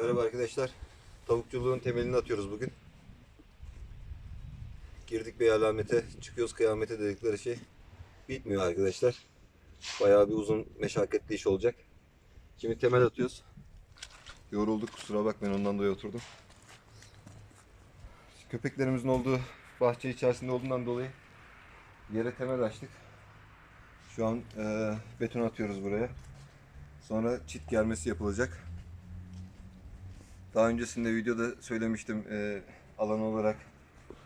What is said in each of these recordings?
Merhaba arkadaşlar. Tavukçuluğun temelini atıyoruz bugün. Girdik bir alamete, çıkıyoruz kıyamete dedikleri şey. Bitmiyor arkadaşlar. Bayağı bir uzun meşakkatli iş olacak. Şimdi temel atıyoruz. Yorulduk kusura bakmayın ondan dolayı oturdum. Köpeklerimizin olduğu bahçe içerisinde olduğundan dolayı yere temel açtık. Şu an eee, beton atıyoruz buraya. Sonra çit germesi yapılacak. Daha öncesinde videoda söylemiştim eee, alan olarak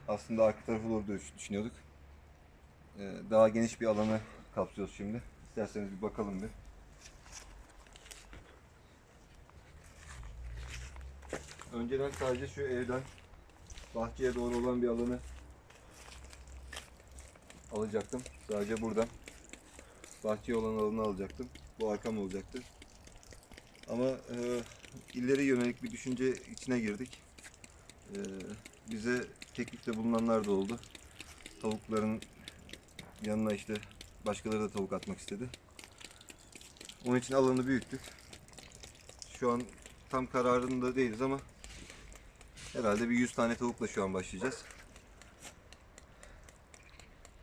aslında arka tarafı diye düşünüyorduk. Eee, daha geniş bir alanı kapsıyoruz şimdi. İsterseniz bir bakalım bir. Önceden sadece şu evden bahçeye doğru olan bir alanı alacaktım. Sadece buradan bahçeye olan alanı alacaktım. Bu arkam olacaktı. Ama e, ileri yönelik bir düşünce içine girdik. E, bize teklifte bulunanlar da oldu. Tavukların yanına işte başkaları da tavuk atmak istedi. Onun için alanı büyüttük. Şu an tam kararında değiliz ama herhalde bir 100 tane tavukla şu an başlayacağız.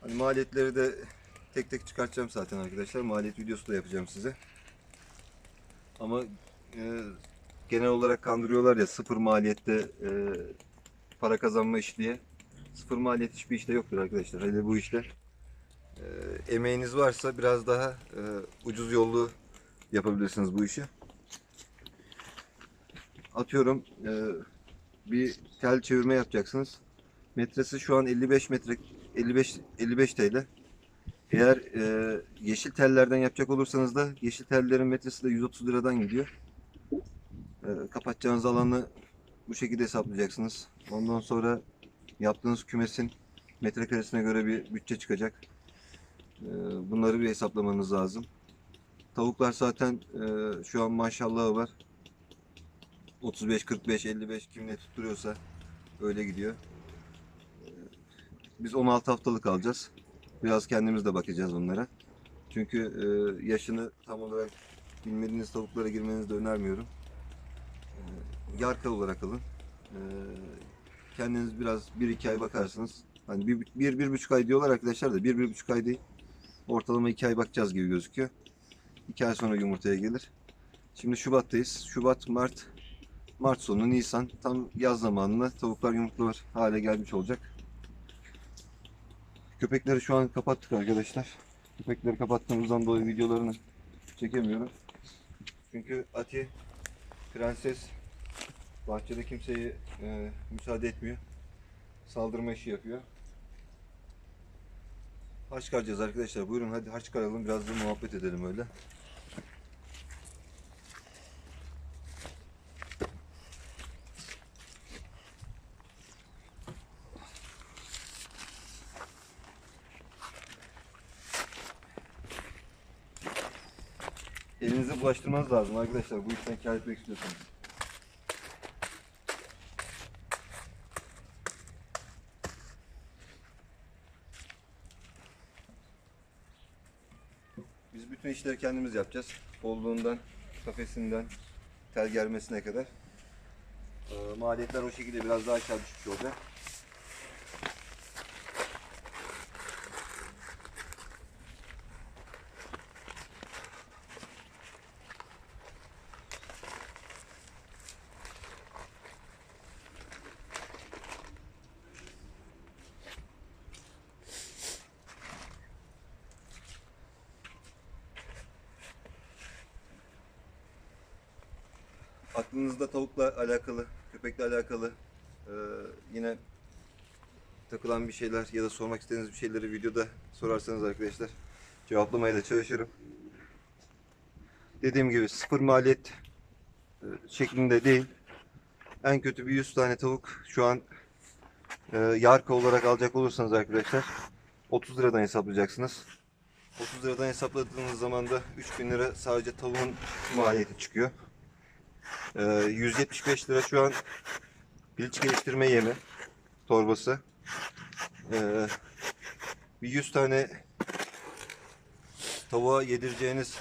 Hani maliyetleri de tek tek çıkartacağım zaten arkadaşlar. Maliyet videosu da yapacağım size. Ama e, genel olarak kandırıyorlar ya sıfır maliyette e, para kazanma iş diye. Sıfır maliyet hiçbir işte yoktur arkadaşlar. Hele bu işte. E, emeğiniz varsa biraz daha e, ucuz yollu yapabilirsiniz bu işi. Atıyorum e, bir tel çevirme yapacaksınız. Metresi şu an 55 metre 55 55 TL. Eğer e, yeşil tellerden yapacak olursanız da yeşil tellerin metresi de 130 liradan gidiyor. E, kapatacağınız alanı bu şekilde hesaplayacaksınız. Ondan sonra yaptığınız kümesin metrekaresine göre bir bütçe çıkacak. E, bunları bir hesaplamanız lazım. Tavuklar zaten e, şu an maşallahı var. 35, 45, 55 kim ne tutturuyorsa öyle gidiyor. Biz 16 haftalık alacağız. Biraz kendimiz de bakacağız onlara. Çünkü e, yaşını tam olarak bilmediğiniz tavuklara girmenizi de önermiyorum. E, yarka olarak alın. E, kendiniz biraz 1-2 ay bakarsınız. Hani 1-1,5 bir, bir buçuk ay diyorlar arkadaşlar da 1-1,5 ay değil. Ortalama 2 ay bakacağız gibi gözüküyor. 2 ay sonra yumurtaya gelir. Şimdi Şubat'tayız. Şubat, Mart, Mart sonu, Nisan tam yaz zamanında tavuklar yumurtlar hale gelmiş olacak. Köpekleri şu an kapattık arkadaşlar. Köpekleri kapattığımızdan dolayı videolarını çekemiyorum. Çünkü Ati prenses bahçede kimseyi e, müsaade etmiyor. Saldırma işi yapıyor. Harç çıkaracağız arkadaşlar. Buyurun hadi harç çıkaralım. Biraz da muhabbet edelim öyle. Elinizi bulaştırmanız lazım arkadaşlar. Bu işten kâr etmek istiyorsanız. Biz bütün işleri kendimiz yapacağız. Bolluğundan, kafesinden, tel germesine kadar. Ee, maliyetler o şekilde biraz daha aşağı düşmüş olacak. Aklınızda tavukla alakalı, köpekle alakalı e, yine takılan bir şeyler ya da sormak istediğiniz bir şeyleri videoda sorarsanız arkadaşlar cevaplamaya da çalışırım. Dediğim gibi sıfır maliyet e, şeklinde değil. En kötü bir 100 tane tavuk şu an e, yarka olarak alacak olursanız arkadaşlar 30 liradan hesaplayacaksınız. 30 liradan hesapladığınız zaman da 3000 lira sadece tavuğun maliyeti çıkıyor. Ee, 175 lira şu an piliç geliştirme yemi torbası. Ee, bir 100 tane tavuğa yedireceğiniz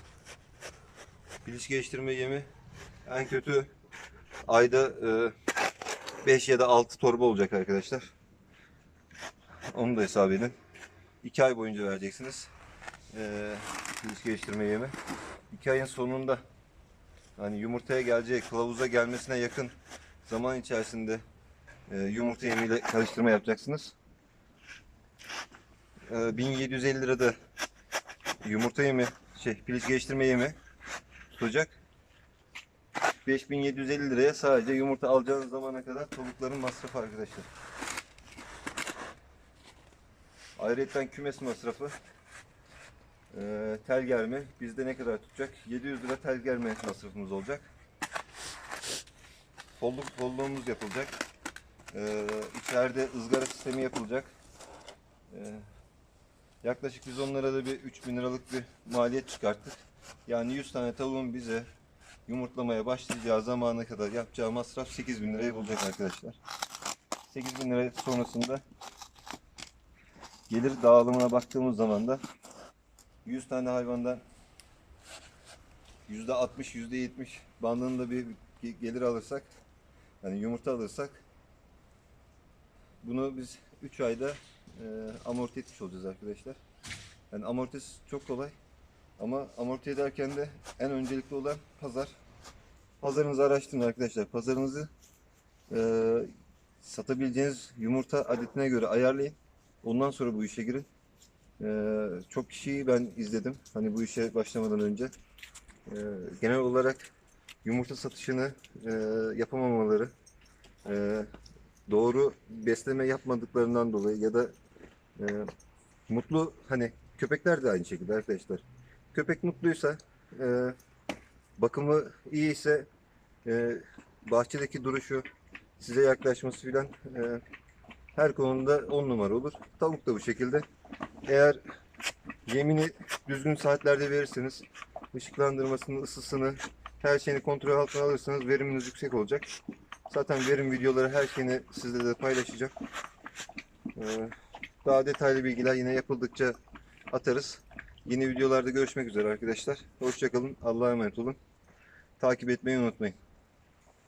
piliç geliştirme yemi en kötü ayda 5 ya da 6 torba olacak arkadaşlar. Onu da hesap edin. 2 ay boyunca vereceksiniz. E, kılıç geliştirme yemi. 2 ayın sonunda hani yumurtaya gelecek, kılavuza gelmesine yakın zaman içerisinde e, yumurta yemiyle karıştırma yapacaksınız. E, 1750 lirada yumurta yemi, şey piliç geliştirme yemi tutacak. 5750 liraya sadece yumurta alacağınız zamana kadar tavukların masrafı arkadaşlar. Ayrıca kümes masrafı. Ee, tel germe bizde ne kadar tutacak? 700 lira tel germe masrafımız olacak. Kolluk kolluğumuz yapılacak. Ee, içeride ızgara sistemi yapılacak. Ee, yaklaşık biz onlara da bir 3000 liralık bir maliyet çıkarttık. Yani 100 tane tavuğun bize yumurtlamaya başlayacağı zamana kadar yapacağı masraf 8000 lirayı bulacak arkadaşlar. 8000 lira sonrasında gelir dağılımına baktığımız zaman da 100 tane hayvandan %60 %70 bandında bir ge- gelir alırsak yani yumurta alırsak bunu biz 3 ayda e, amorti etmiş olacağız arkadaşlar. Yani amortisi çok kolay. Ama amorti ederken de en öncelikli olan pazar. Pazarınızı araştırın arkadaşlar. Pazarınızı e, satabileceğiniz yumurta adetine göre ayarlayın. Ondan sonra bu işe girin. E, çok kişiyi ben izledim. Hani bu işe başlamadan önce. E, genel olarak yumurta satışını e, yapamamaları, e, doğru besleme yapmadıklarından dolayı ya da e, mutlu hani köpekler de aynı şekilde arkadaşlar. Köpek mutluysa, e, bakımı iyiyse, e, bahçedeki duruşu, size yaklaşması filan e, her konuda on numara olur. Tavuk da bu şekilde. Eğer yemini düzgün saatlerde verirseniz, ışıklandırmasını, ısısını, her şeyini kontrol altına alırsanız veriminiz yüksek olacak. Zaten verim videoları her şeyini sizle de paylaşacağım. E, daha detaylı bilgiler yine yapıldıkça atarız. Yeni videolarda görüşmek üzere arkadaşlar. Hoşçakalın. Allah'a emanet olun. Takip etmeyi unutmayın.